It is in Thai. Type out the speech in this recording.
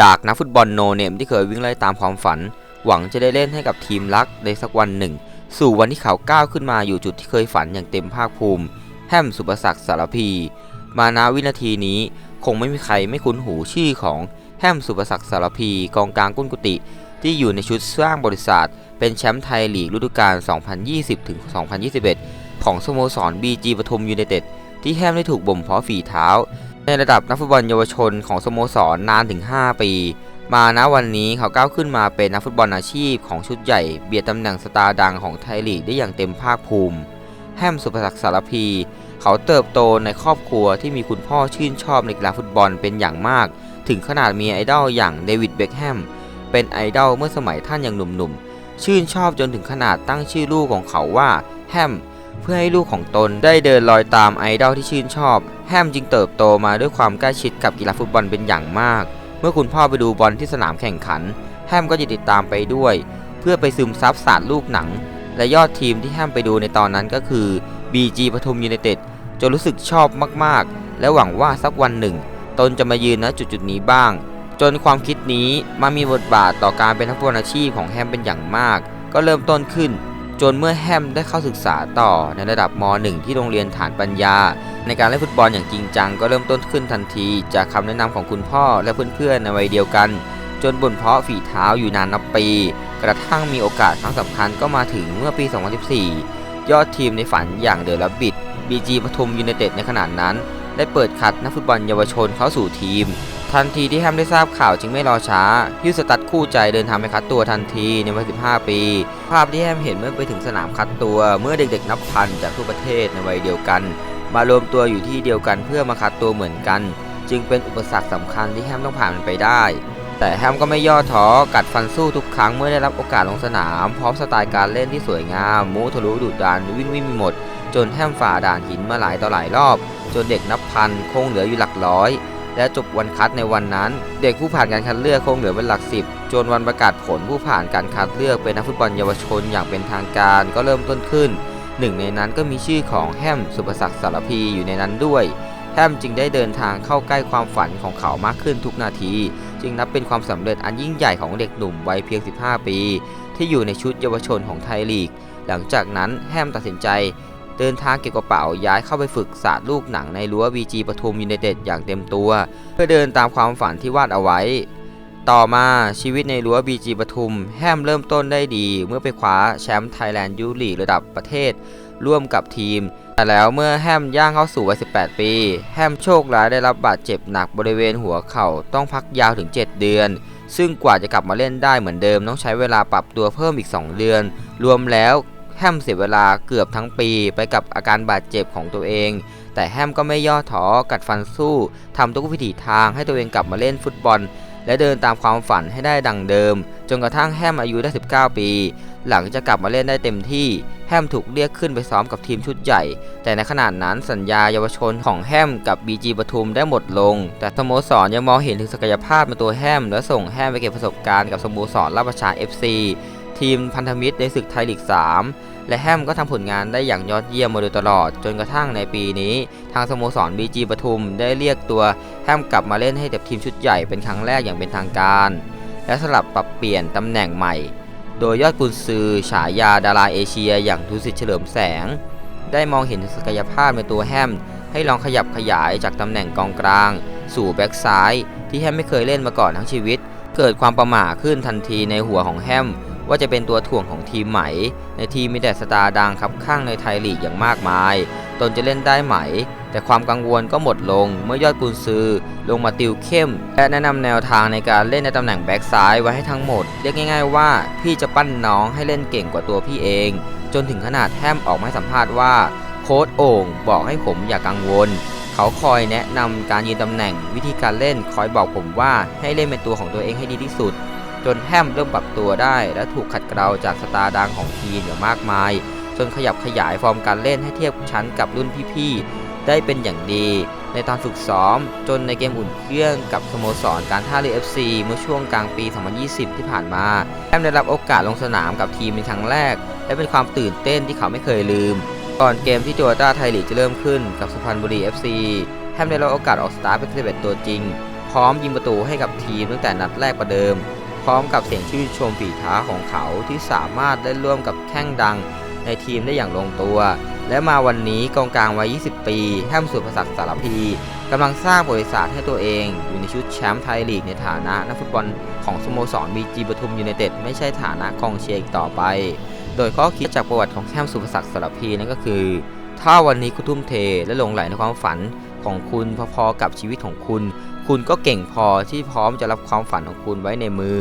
จากนักฟุตบอลโนเนมที่เคยวิ่งไล่ตามความฝัน หวังจะได้เล่นให้กับทีมรักในสักวันหนึ่ง สู่วันที่เขาก้าวขึ้นมาอยู่จุดที่เคยฝันอย่างเต็มภาคภูมิ แฮมสุประศักดิ์สารพี มาณวินาทีนี้คงไม่มีใครไม่คุ้นหูชื่อของแฮมสุประศักดิ์สารพีกองกลางก้นกุฏิที่อยู่ในชุดสร้างบริษัทเป็นแชมป์ไทยลีกฤดูกาล 2020-2021 ของสโมสร BG ปทุมยูไนเต็ดที่แฮมได้ถูกบ่มเพาะฝีเท้า ในระดับนักฟุตบอลเยาวชนของสโมสรนนานถึง 5 ปี มาณวันนี้เขาก้าวขึ้นมาเป็นนักฟุตบอลอาชีพของชุดใหญ่เบียดตำแหน่งสตาร์ดังของไทยลีกได้อย่างเต็มภาคภูมิ แฮมสุภศักดิ์สารพี เขาเติบโตในครอบครัวที่มีคุณพ่อชื่นชอบในกีฬาฟุตบอลเป็นอย่างมาก ถึงขนาดมีไอดอลอย่างเดวิดเบคแฮมเป็นไอดอลเมื่อสมัยท่านยังหนุ่มๆ ชื่นชอบจนถึงขนาดตั้งชื่อลูกของเขาว่าแฮม เพื่อให้ลูกของตนได้เดินรอยตามไอดอลที่ชื่นชอบ แฮมจึงเติบโตมาด้วยความใกล้ชิดกับกีฬาฟุตบอลเป็นอย่างมาก เมื่อคุณพ่อไปดูบอลที่สนามแข่งขัน แฮมก็จะติดตามไปด้วย เพื่อไปซึมซับศาสตร์ลูกหนัง และยอดทีมที่แฮมไปดูในตอนนั้นก็คือ BG ปทุมยูไนเต็ดจนรู้สึกชอบมากๆ และหวังว่าสักวันหนึ่ง ตนจะมายืนณจุดจุดนี้บ้าง จนความคิดนี้มามีบทบาทต่อการเป็นนักฟุตบอลอาชีพของแฮมเป็นอย่างมาก ก็เริ่มต้นขึ้น จนเมื่อแฮมได้เข้าศึกษาต่อในระดับม .1 ที่โรงเรียนฐานปัญญา ในการเล่นฟุตบอลอย่างจริงจังก็เริ่มต้นขึ้นทันที จากคำแนะนำของคุณพ่อและเพื่อนๆในวัยเดียวกัน จนบ่นเพาะฝีเท้าอยู่นานนับปี กระทั่งมีโอกาสครั้งสำคัญก็มาถึงเมื่อปี 2014 ยอดทีมในฝันอย่างเดอะลับบิดบีจีปทุมยูไนเต็ดในขณะนั้น ได้เปิดคัดนักฟุตบอลเยาวชนเข้าสู่ทีม ทันทีที่แฮมได้ทราบข่าวจึงไม่รอช้าฮิวสตัดคู่ใจเดินทางไปคัดตัวทันทีในวัย 15 ปี ภาพที่แฮมเห็นเมื่อไปถึงสนามคัดตัว เมื่อเด็กๆนับพันจากทั่วประเทศในวัยเดียวกัน มารวมตัวอยู่ที่เดียวกันเพื่อมาคัดตัวเหมือนกัน จึงเป็นอุปสรรคสำคัญที่แฮมต้องผ่านมันไปได้แต่แฮมก็ไม่ย่อท้อกัดฟันสู้ทุกครั้งเมื่อได้รับโอกาสลงสนาม พร้อมสไตล์การเล่นที่สวยงามมูทะลุดุดันวิ่งวิ่งมีหมด จนแฮมฝ่าด่านหินมาหลายต่อหลายรอบ จนเด็กนับพันคงเหลืออยู่หลักร้อย และจบวันคัดในวันนั้น เด็กผู้ผ่านการคัดเลือกคงเหลือเป็นหลักสิบจนวันประกาศผลผู้ผ่านการคัดเลือกเป็นนักฟุตบอลเยาวชนอย่างเป็นทางการก็เริ่มต้นขึ้น หนึ่งในนั้นก็มีชื่อของแฮมสุประศักดิ์สารพีอยู่ในนั้นด้วยแฮมจึงได้เดินทางเข้าใกล้ความฝันของเขามากขึ้นทุกนาที จึงนับเป็นความสำเร็จอันยิ่งใหญ่ของเด็กหนุ่มวัยเพียง 15 ปี ที่อยู่ในชุดเยาวชนของไทยลีก หลังจากนั้นแฮมตัดสินใจ เดินทางเก็บกระเป๋าย้ายเข้าไปฝึกศาสตร์ลูกหนังในรั้ว BG ปทุมยูไนเต็ดอย่างเต็มตัว เพื่อเดินตามความฝันที่วาดเอาไว้ ต่อมาชีวิตในรั้ว BG ปทุมแฮมเริ่มต้นได้ดี เมื่อไปคว้าแชมป์ไทยแลนด์ยูลีระดับประเทศ ร่วมกับทีม แต่แล้วเมื่อแฮมย่างเข้าสู่วัย 18 ปี แฮมโชคร้ายได้รับบาดเจ็บหนักบริเวณหัวเข่าต้องพักยาวถึง 7 เดือนซึ่งกว่าจะกลับมาเล่นได้เหมือนเดิมต้องใช้เวลาปรับตัวเพิ่มอีก 2 เดือน รวมแล้ว แฮมเสียเวลาเกือบทั้งปีไปกับอาการบาดเจ็บของตัวเอง แต่แฮมก็ไม่ย่อท้อกัดฟันสู้ทำทุกวิถีทางให้ตัวเองกลับมาเล่นฟุตบอล และเดินตามความฝันให้ได้ดังเดิม จนกระทั่งแฮมอายุได้ 19 ปี หลังจะกลับมาเล่นได้เต็มที่แฮมถูกเรียกขึ้นไปซ้อมกับทีมชุดใหญ่ แต่ในขณะนั้นสัญญาเยาวชนของแฮมกับ BG ปทุมได้หมดลง แต่สโมสรยังมองเห็นถึงศักยภาพในตัวแฮมและส่งแฮมไปเก็บประสบการณ์กับสโมสรราชประชา FC ทีมพันธมิตรในศึกไทยลีก 3 และแฮมก็ทำผลงานได้อย่างยอดเยี่ยมมาโดยตลอด จนกระทั่งในปีนี้ ทางสโมสร BG ปทุมได้เรียกตัวแฮมกลับมาเล่นให้กับทีมชุดใหญ่เป็นครั้งแรกอย่างเป็นทางการ และสลับปรับเปลี่ยนตำแหน่งใหม่ โดยยอดกุนซือฉายาดาราเอเชีย อย่างทุสิทธิ์เฉลิมแสง ได้มองเห็นศักยภาพในตัวแฮมให้ลองขยับขยายจากตำแหน่งกองกลาง สู่แบ็กซ้าย ที่แฮมไม่เคยเล่นมาก่อนทั้งชีวิตเกิดความประหม่าขึ้นทันทีในหัวของแฮม ว่าจะเป็นตัวถ่วงของทีมไหม ในทีมมีแต่สตาร์ดังครับข้างในไทยลีกอย่างมากมาย ตนจะเล่นได้ไหม แต่ความกังวลก็หมดลงเมื่อยอดกุนซือ ลงมาติวเข้ม และแนะนำแนวทางในการเล่นในตำแหน่งแบ็กซ้ายไว้ให้ทั้งหมด เรียกง่าย ๆ ว่าพี่จะปั้นน้องให้เล่นเก่งกว่าตัวพี่เอง จนถึงขนาดแฮมออกมาสัมภาษณ์ว่าโค้ดโอ่งบอกให้ผมอย่ากังวลเขาคอยแนะนำการยืนตำแหน่งวิธีการเล่นคอยบอกผมว่าให้เล่นเป็นตัวของตัวเองให้ดีที่สุด จนแฮมเริ่มปรับตัวได้ และถูกขัดเกลาจากสตาร์ดังของทีมอย่างมากมาย จนขยับขยายฟอร์มการเล่นให้เทียบชั้นกับรุ่นพี่ๆ ได้เป็นอย่างดี ในตอนฝึกซ้อม จนในเกมอุ่นเครื่องกับสโมสรการท่าเรือ FC เมื่อช่วงกลางปี 2020 ที่ผ่านมาแฮมได้รับโอกาสลงสนามกับทีมเป็นครั้งแรก และเป็นความตื่นเต้นที่เขาไม่เคยลืม ก่อนเกมที่โจต้าไทยลีกจะเริ่มขึ้นกับสุพรรณบุรี FC แฮมได้รับโอกาสออกสตาร์เป็น11ตัวจริงพร้อมยิงประตูให้กับทีมตั้งแต่นัดแรกประเดิม พร้อมกับเสียงชื่นชมฝีเท้าของเขาที่สามารถได้ร่วมกับแข้งดังในทีมได้อย่างลงตัว และมาวันนี้กองกลางวัย 20 ปีแฮมสุภศักดิ์สารพีกำลังสร้างบริษัทให้ตัวเอง อยู่ในชุดแชมป์ไทยลีกในฐานะนักฟุตบอลของสโมสรบีจีปทุมยูไนเต็ดไม่ใช่ฐานะกองเชียร์อีกต่อไป โดยข้อคิดจากประวัติของแฮมสุภศักดิ์สารพีนั่นก็คือ ถ้าวันนี้คุณทุ่มเทและลงไหลในความฝันของคุณพอๆกับชีวิตของคุณ คุณก็เก่งพอที่พร้อมจะรับความฝันของคุณไว้ในมือ